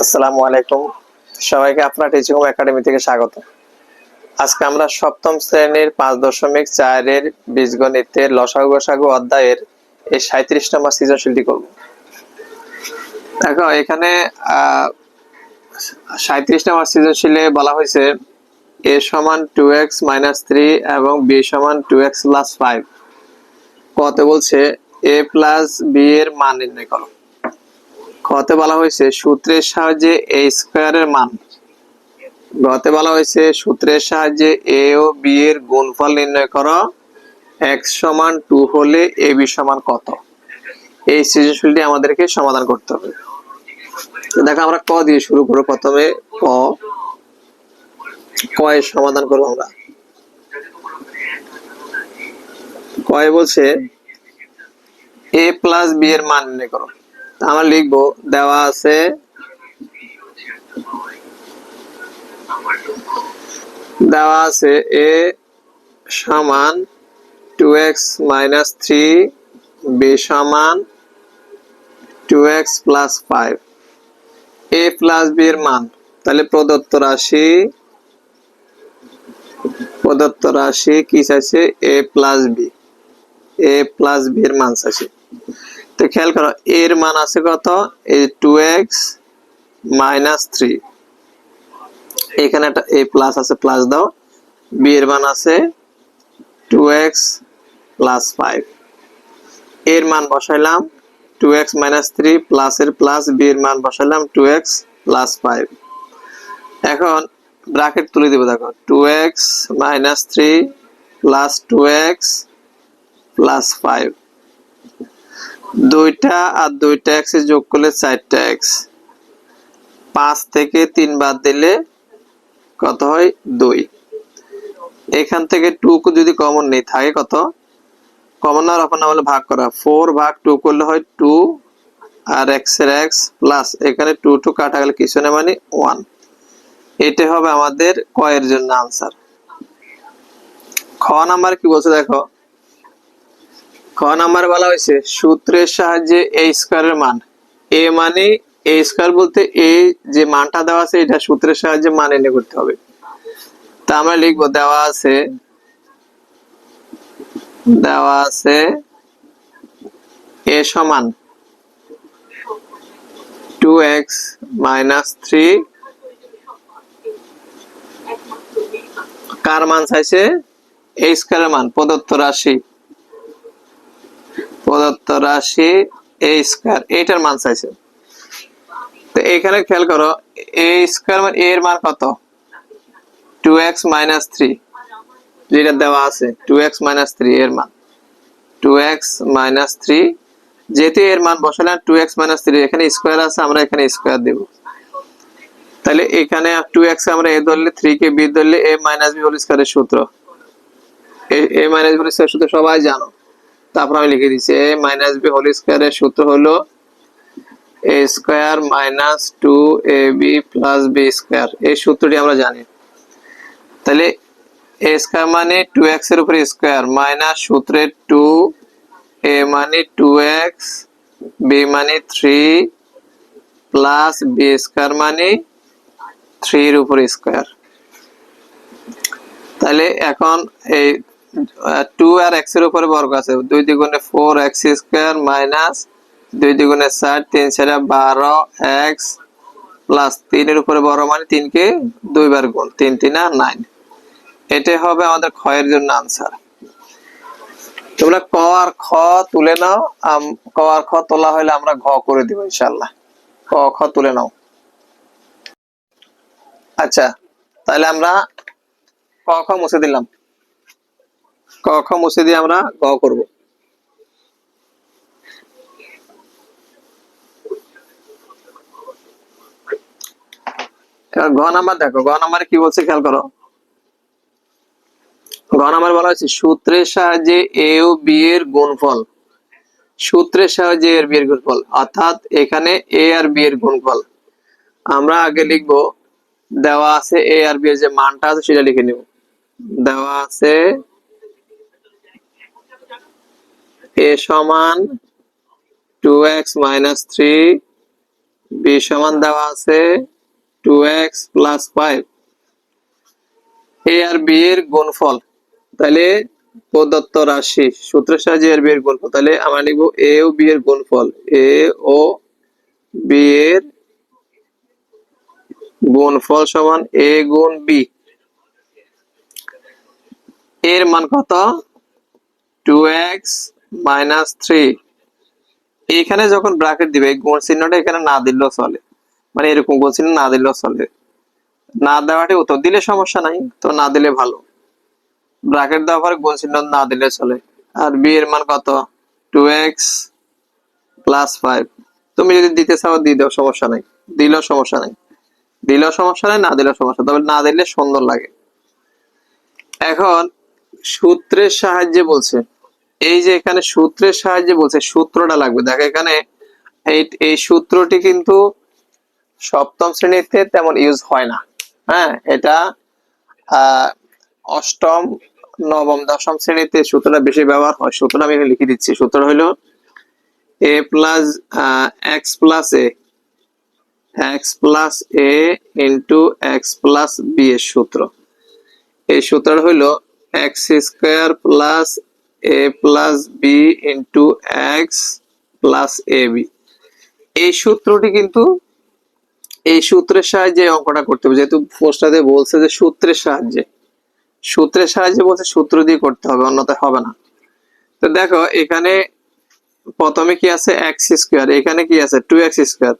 আসসালামু আলাইকুম। সবাইকে আপনার টিচিং একাডেমি থেকে স্বাগত। আজকে আমরা সপ্তম শ্রেণির পাঁচ দশমিক চারের বীজগণিতের লসাগু গসাগু অধ্যায়ের এই সাঁত্রিশ নম্বর সৃজনশীলটি করব। দেখো, এখানে সাঁত্রিশ নম্বর সৃজনশীলে বলা হয়েছে এ সমান টু এক্স মাইনাস থ্রি এবং বি সমান টু এক্স প্লাস ফাইভ। কত বলছে? এ প্লাস বি এর মান নির্ণয় করো। খতে বলা হয়েছে সূত্রের সাহায্যে এ স্কোয়ারের মান। গতে বলা হয়েছে সূত্রের সাহায্যে এ ও বি এর গুণফল নির্ণয় করো। এক্স সমান টু হলে এ বি সমান কত? এই সৃজনশীলটি আমাদেরকে সমাধান করতে হবে। দেখো আমরা ক দিয়ে শুরু করব প্রথমে। ক। ক এর সমাধান করব আমরা। কয় বলছে এ প্লাস বি এর মান নির্ণয় করো। আমরা লিখব, দেওয়া আছে দেওয়া আছে এ সমান two x minus three, B সমান two x plus five. A plus B এর মান। তাহলে প্রদত্ত রাশি প্রদত্ত রাশি কি চাইছে? A plus B. A plus B এর মান চাইছে। তো খেয়াল করো, এর মান আছে কত? এই টু এক্স মাইনাস থ্রি এখানে একটা এ প্লাস আছে প্লাস দাও। বি এর মান আছে টু এক্স প্লাস ফাইভ এর মান বসাইলাম two x minus three plus এর প্লাস বি এর মান বসাইলাম টু এক্স প্লাস ফাইভ এখন ব্রাকেট তুলে দিব, দেখো two x minus three plus two x plus five দুইটা আর দুইটা এক্স যোগ করলে চারটা এক্স পাঁচ থেকে তিন বাদ দিলে কত হয়? দুই। এখান থেকে টু যদি কমন নেই, থাকে কত? কমন আর অপর বলে ভাগ করা। ফোর ভাগ টু করলে হয় টু আর এক্সের এক্স প্লাস এখানে টু টু কাটা গেলে কিছু না মানে ওয়ান এটা হবে আমাদের কয়ের জন্য আনসার খ নাম্বার কি বলছে দেখো? নাম্বার বলা হয়েছে, সূত্রের সাহায্যে এ স্কোয়ারের মান। এ মানে এ স্কোয়ার বলতে এ যে মানটা দেওয়া আছে, এটা সূত্রের সাহায্যে মান এনে করতে হবে। তা আমরা লিখব, দেওয়া আছে দেওয়া আছে এ সমান টু এক্স মাইনাস থ্রি কার মান চাইছে? এ স্কোয়ারের মান, প্রদত্ত রাশি। প্রদত্ত রাশি এ স্কোয়ার এইটার মান চাইছে। তো এখানে খেয়াল করো এ স্কোয়ার মান এর মান কত? টু এক্স মাইনাস থ্রি যেটা দেওয়া আছে টু এক্স মাইনাস থ্রি এর মান। টু এক্স মাইনাস থ্রি যেহেতু এর মান বসালাম টু এক্স মাইনাস থ্রি এখানে স্কোয়ার আছে, আমরা এখানে স্কোয়ার দেব। তাহলে এখানে টু এক্স আমরা এ ধরলে থ্রি কে বি ধরলে এ মাইনাস বি হোল স্কোয়ারের সূত্র। এ মাইনাস বি হোল স্কোয়ারের সূত্র সবাই জানো। তারপর আমি লিখে দিচ্ছি এ মাইনাস বি হোল স্কোয়ারের সূত্র হলো A square minus two A B plus B square এই সূত্রটি আমরা জানি। তাহলে এ স্কোয়ার মানে টু এক্সের উপরে স্কোয়ার মাইনাস সূত্রের টু এ মানে টু এক্স বি মানে থ্রি প্লাস বি স্কোয়ার মানে থ্রির উপর স্কোয়ার তাহলে এখন এই টু আর এক্সের উপরে বর্গ আছে। দুই দ্বিগুণে ফোর এক্স স্কোয়ার মাইনাস দুই দ্বিগুণে তিন বারো এক্স প্লাস তিনের উপরে বড় মানে তিনকে দুইবার গুণ, তিন তিন আর নাইন এটাই হবে আমাদের ক্ষয়ের জন্য আনসার তোমরা ক আর খ তুলে নাও ক আর খ তোলা হলে আমরা ঘ করে দিব ইনশাল্লাহ ক, খ তুলে নাও। আচ্ছা তাহলে আমরা ক, খ মুছে দিলাম। ক মুছে দিয়ে আমরা গ করব। ঘ নাম্বার দেখো ঘ নাম্বারে কি বলছে খেয়াল করো। ঘ নাম্বার বলা হয়েছে, সূত্রের সাহায্যে এ ও বি এর গুণফল। সূত্রের সাহায্যে এর বি এর গুণফল, অর্থাৎ এখানে এ আর বি এর গুণফল। আমরা আগে লিখব, দেওয়া আছে এ আর বি এর যে মানটা আছে সেটা লিখে নিব। দেওয়া আছে এ সমান two x minus three B সমান দেওয়া আছে two x plus five A R B এর গুণফল, তাহলে প্রদত্ত রাশি, সূত্রের সাহায্যে এর বি এর গুণফল, তাহলে আমরা লিখব এ ও বি এর গুণফল এ ও বি এর গুণফল সমান এ গুণ বি এর মান কত? Two x minus three. এখানে যখন ব্র্যাকেট দিবে গুণ চিহ্নটা এখানে না দিলেও চলে। মানে এরকম গুণ চিহ্ন না দিলেও চলে। না দেওয়াটি উত্তর দিলে সমস্যা নাই, তো না দিলে ভালো। ব্র্যাকেট দেওয়ার পরে গুণ চিহ্ন না দিলে চলে। আর বি এর মান কত? টু এক্স প্লাস ফাইভ তুমি যদি দিতে চাও, দিয়ে দাও, সমস্যা নাই। দিলেও সমস্যা নাই। দিলেও সমস্যা নাই, না দিলেও সমস্যা। তবে না দিলে সুন্দর লাগে। এখন সূত্রের সাহায্যে বলছে এই যে এখানে সূত্রের সাহায্যে বলছে, সূত্রটা লাগবে। দেখো এখানে এই সূত্রটি কিন্তু সপ্তম শ্রেণীতে তেমন ইউজ হয় না। হ্যাঁ এটা অষ্টম, নবম, দশম শ্রেণীতে সূত্রটা বেশি ব্যবহার হয়। সূত্রটা আমি লিখে দিচ্ছি। সূত্র হলো A plus x plus A x plus A into x plus B এর সূত্র। এই সূত্রটা হইল x square plus A plus B into x plus A এই সূত্রটি কিন্তু, এই সূত্রের সাহায্যে অঙ্কটা করতে হবে। যেহেতু পোস্টাতে বলছে যে সূত্রের সাহায্যে। সূত্রের সাহায্যে বলছে সূত্র দিয়ে করতে হবে, অন্যথায় হবে না। তো দেখো, এখানে প্রথমে কি আছে? এক্স স্কোয়ার এখানে কি আছে? টু এক্স স্কোয়ার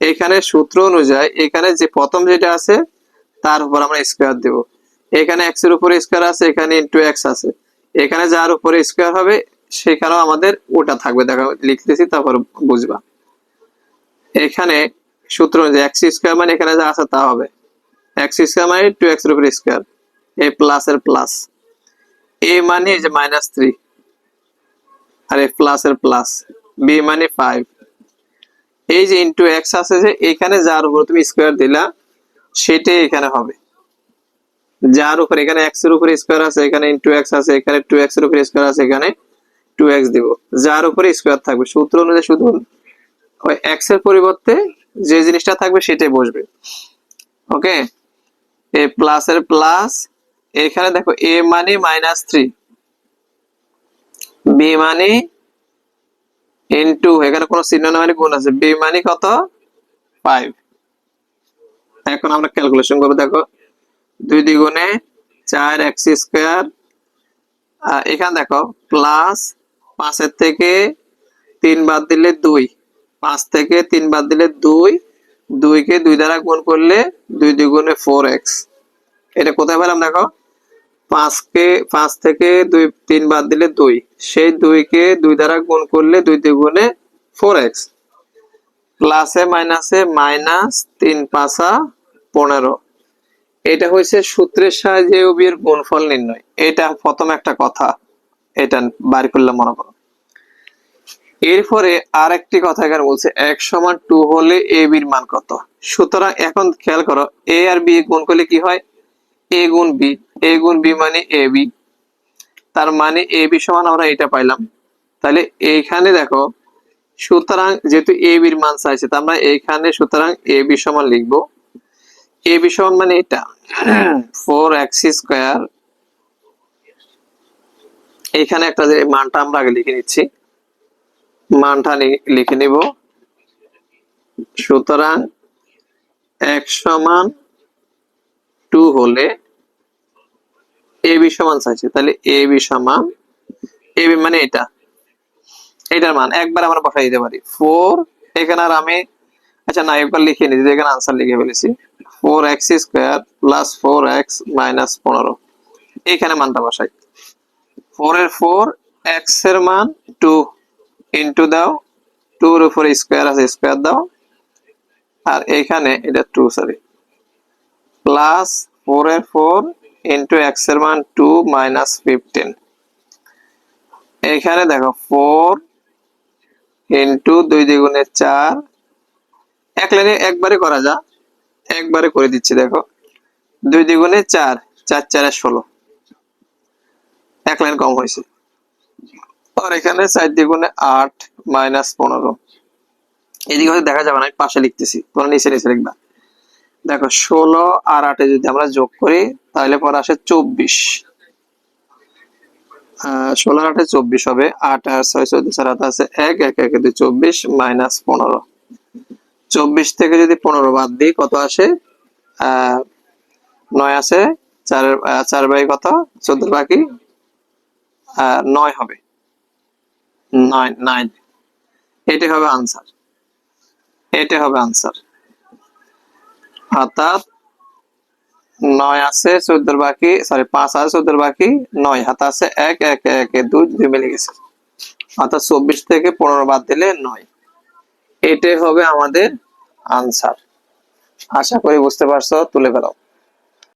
এখানে সূত্র অনুযায়ী এখানে যে প্রথম যেটা আছে, তার উপর আমরা স্কোয়ার দেব। এখানে এক্সের উপরে স্কোয়ার আছে, এখানে ইন্টু এক্স আছে। এখানে যার উপরে স্কোয়ার হবে, সেখানেও আমাদের ওটা থাকবে। দেখো, লিখতেছি, তারপর বুঝবা। এখানে সূত্র অনুযায়ী এক্স স্কোয়ার মানে এখানে যা আছে তা হবে। এক্স স্কোয়ার মানে টু এক্স উপরে স্কোয়ার এ প্লাস এর প্লাস এ মানে যে মাইনাস থ্রি আর এ প্লাস এর প্লাস বি মানে ফাইভ এই যে ইন্টু এক্স আছে যে, এখানে যার উপর তুমি স্কোয়ার দিলা, সেটাই এখানে হবে। যার উপর এখানে এক্সের উপরে স্কোয়ার আছে, এখানে ইন্টু এক্স আছে, এখানে টু এক্সের উপরে স্কোয়ার আছে, এখানে টু এক্স দিব। যার উপরে স্কোয়ার থাকবে, সূত্র অনুযায়ী শুধু ওই এক্সের পরিবর্তে যে জিনিসটা থাকবে সেটাই বসবে। ওকে? এ প্লাস এর প্লাস এখানে দেখো এ মানে মাইনাস থ্রি বি মানে ইনটু এখানে কোনো চিহ্ন না মানে গুণ আছে। বি মানে কত? ফাইভ এখন আমরা ক্যালকুলেশন করব, দেখো। দুই দ্বিগুণে চার এক্স স্কোয়ার। এখানে দেখো প্লাস পাঁচের থেকে তিন বাদ দিলে দুই। পাঁচ থেকে তিন বাদ দিলে দুই। দুইকে দুই দ্বারা গুণ করলে দুই দ্বিগুণে ফোর এক্স। এটা কোথায় পেলাম দেখো? পাঁচকে, পাঁচ থেকে দুই, তিন বাদ দিলে দুই। সেই দুইকে দুই দ্বারা গুণ করলে দুই দ্বিগুণে ফোর এক্স। প্লাসে মাইনাসে মাইনাস তিন পাঁচা পনেরো। এটা হয়েছে সূত্রের সাহায্যে উবি এর গুণফল নির্ণয়। এটা প্রথম একটা কথা। এটা বার করলাম মনে করো। এরপরে আর একটি কথা এখানে বলছে, এক সমান টু হলে এ বির মান কত? সুতরাং এখন খেয়াল করো এ আর বি গুণ করলে কি হয়? এ গুণ বি এ গুণ বি মানে এ বি তার মানে এ বি সমান আমরা এটা পাইলাম। তাহলে এইখানে দেখো, সুতরাং যেহেতু এ বির মান চাইছে তা আমরা এইখানে সুতরাং এ বি সমান লিখব। এ বি সমান মানে এটা। Four x square. এখানে একটা যে মানটা আমরা আগে লিখে নিচ্ছি। মানটা লিখে নিব। সুতরাং এক সমান টু হলে এ বি সমান চাইছে। তাহলে এ বি সমান এ বি মানে এটা। এটার মান। একবার আমরা বসাই দিতে পারি। ফোর, এখানে আর আমি আচ্ছা না, একবার লিখে নিচ্ছি এখানে আনসার লিখে ফেলেছি। Four x square plus four x minus পনেরো। এখানে মানটা বসাই। ফোর এর ফোর এক্সের মান টু ইন্টু দাও। টুর উপরে স্কোয়ার আছে স্কোয়ার দাও। আর এখানে এটা টু সরি প্লাস ফোর এর ফোর ইন্টু এক্সের মান টু মাইনাস ফিফটিন এখানে দেখো ফোর ইন্টু দুই দ্বিগুণে চার। এক লাইনে একবারে করা যা। একবারে করে দিচ্ছি, দেখো। দুই দ্বিগুণে চার চার, চারে ষোলো। এক লাইন কম হয়েছে। আর এখানে চার দ্বিগুণে আট মাইনাস পনেরো। এদিকে হয়তো দেখা যাবে না, আমি পাশে লিখতেছি, তোমরা নিচে নিচে লিখবা। দেখো, ষোলো আর আটে যদি আমরা যোগ করি, তাহলে পরে আসে চব্বিশ। ষোলো আটে চব্বিশ হবে, আট আর ছয়, চোদ্দ চার হাতে আছে এক এক এক, দুই, চব্বিশ, মাইনাস পনেরো। চব্বিশ থেকে যদি পনেরো বাদ দিই, কত আসে? নয় আছে, চার চার বাই কত? চোদ্দ বাকি? নয় হবে। নয় নাইন এটাই হবে আনসার এটা হবে আনসার অর্থাৎ নয় আছে চোদ্দোর বাকি সরি পাঁচ আছে চোদ্দোর বাকি, নয়। হাত আছে এক এক এক, দুই দুই মিলে গেছে। অর্থাৎ চব্বিশ থেকে পনেরো বাদ দিলে নয়। এটাই হবে আমাদের আনসার। আশা করি বুঝতে পারছ তুলে ফেলাও